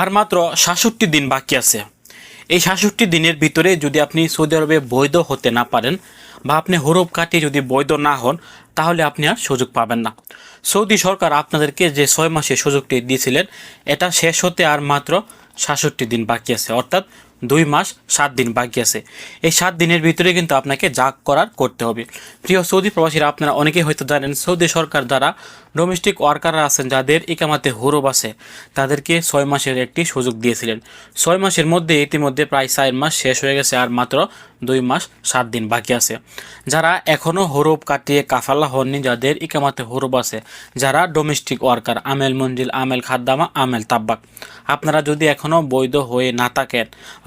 আর মাত্র সাতষট্টি দিন বাকি আছে। এই সাতষট্টি দিনের ভিতরে যদি আপনি সৌদি আরবে বৈধ হতে না পারেন বা আপনি হরফ কাটিয়ে যদি বৈধ না হন, তাহলে আপনি আর সুযোগ পাবেন না। সৌদি সরকার আপনাদেরকে যে ছয় মাসে সুযোগটি দিয়েছিলেন, এটা শেষ হতে আর মাত্র সাতষট্টি দিন বাকি আছে। অর্থাৎ দুই মাস সাত দিন বাকি আছে। এই সাত দিনের ভিতরে কিন্তু আপনাকে যা করার করতে হবে। প্রিয় সৌদি প্রবাসীরা, আপনারা অনেকেই হয়তো জানেন, সৌদি সরকার দ্বারা ডোমেস্টিক ওয়ার্কাররা আছেন যাদের ইকামাতে হরব আছে, তাদেরকে ছয় মাসের একটি সুযোগ দিয়েছিলেন। ছয় মাসের মধ্যে ইতিমধ্যে প্রায় চার মাস শেষ হয়ে গেছে আর মাত্র দুই মাস সাত দিন বাকি আছে। যারা এখনও হরব কাটিয়ে কাফালা হননি, যাদের ইকামাতে হরব আছে, যারা ডোমেস্টিক ওয়ার্কার আমেল মঞ্জিল, আমেল খাদ্দামা, আমেল তাব্বাক, আপনারা যদি এখনও বৈধ হয়ে না থাকেন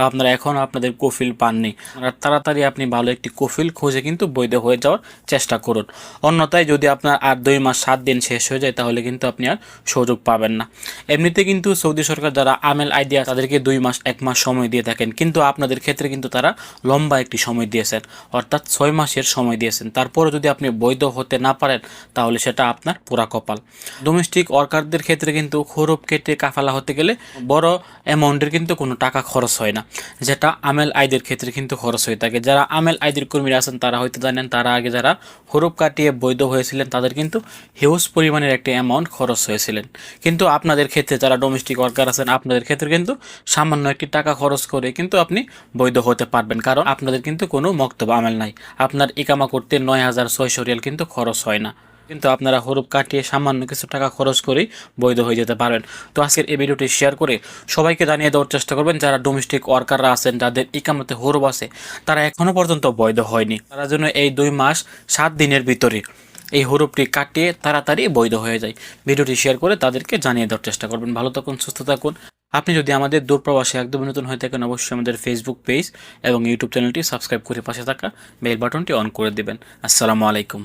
আপনারা এখনও আপনাদের কফিল পাননি। তাড়াতাড়ি আপনি ভালো একটি কফিল খুঁজে কিন্তু বৈধ হয়ে যাওয়ার চেষ্টা করুন। অন্যথায় যদি আপনার আর দুই মাস সাত দিন শেষ হয়ে যায়, তাহলে কিন্তু আপনি আর সুযোগ পাবেন না। এমনিতে কিন্তু সৌদি সরকার যারা আমেল আইডিয়া তাদেরকে দুই মাস, এক মাস সময় দিয়ে থাকেন। কিন্তু আপনাদের ক্ষেত্রে কিন্তু তারা লম্বা একটি সময় দিয়েছেন, অর্থাৎ ছয় মাসের সময় দিয়েছেন। তারপরে যদি আপনি বৈধ হতে না পারেন, তাহলে সেটা আপনার পুরা কপাল। ডোমেস্টিক ওয়ার্কারদের ক্ষেত্রে কিন্তু খরব কেটে কাফালা হতে গেলে বড় অ্যামাউন্টের কিন্তু কোনো টাকা খরচ হয় না। যেটা আমেল আইদের ক্ষেত্রে কিন্তু খরচ হয়ে থাকে। যারা আমেল আইদের কর্মীরা আছেন, তারা হয়তো জানেন, তারা আগে যারা হরুপ কাটিয়ে বৈধ হয়েছিলেন, তাদের কিন্তু হিউজ পরিমাণের একটি অ্যামাউন্ট খরচ হয়েছিলেন। কিন্তু আপনাদের ক্ষেত্রে যারা ডোমেস্টিক ওয়ার্কার আছেন, আপনাদের ক্ষেত্রে কিন্তু সামান্য একটি টাকা খরচ করে কিন্তু আপনি বৈধ হতে পারবেন। কারণ আপনাদের কিন্তু কোনো মক্তব্য আমেল নাই। আপনার ইকামা করতে নয় হাজার ছয়শো রিয়াল কিন্তু খরচ হয় না। কিন্তু আপনারা হরুপ কাটিয়ে সামান্য কিছু টাকা খরচ করেই বৈধ হয়ে যেতে পারেন। তো আজকের এই ভিডিওটি শেয়ার করে সবাইকে জানিয়ে দেওয়ার চেষ্টা করবেন, যারা ডোমেস্টিক ওয়ার্কাররা আছেন, যাদের ইকামতে হরুপ আছে, তারা এখনও পর্যন্ত বৈধ হয়নি। তারা জন্য এই দুই মাস সাত দিনের ভিতরে এই হরুপটি কাটিয়ে তাড়াতাড়ি বৈধ হয়ে যায়। ভিডিওটি শেয়ার করে তাদেরকে জানিয়ে দেওয়ার চেষ্টা করবেন। ভালো থাকুন, সুস্থ থাকুন। আপনি যদি আমাদের দূরপ্রবাসে একদম নতুন হয়ে থাকেন, অবশ্যই আমাদের ফেসবুক পেজ এবং ইউটিউব চ্যানেলটি সাবস্ক্রাইব করে পাশে থাকা বেল বাটনটি অন করে দেবেন। আসসালামু আলাইকুম।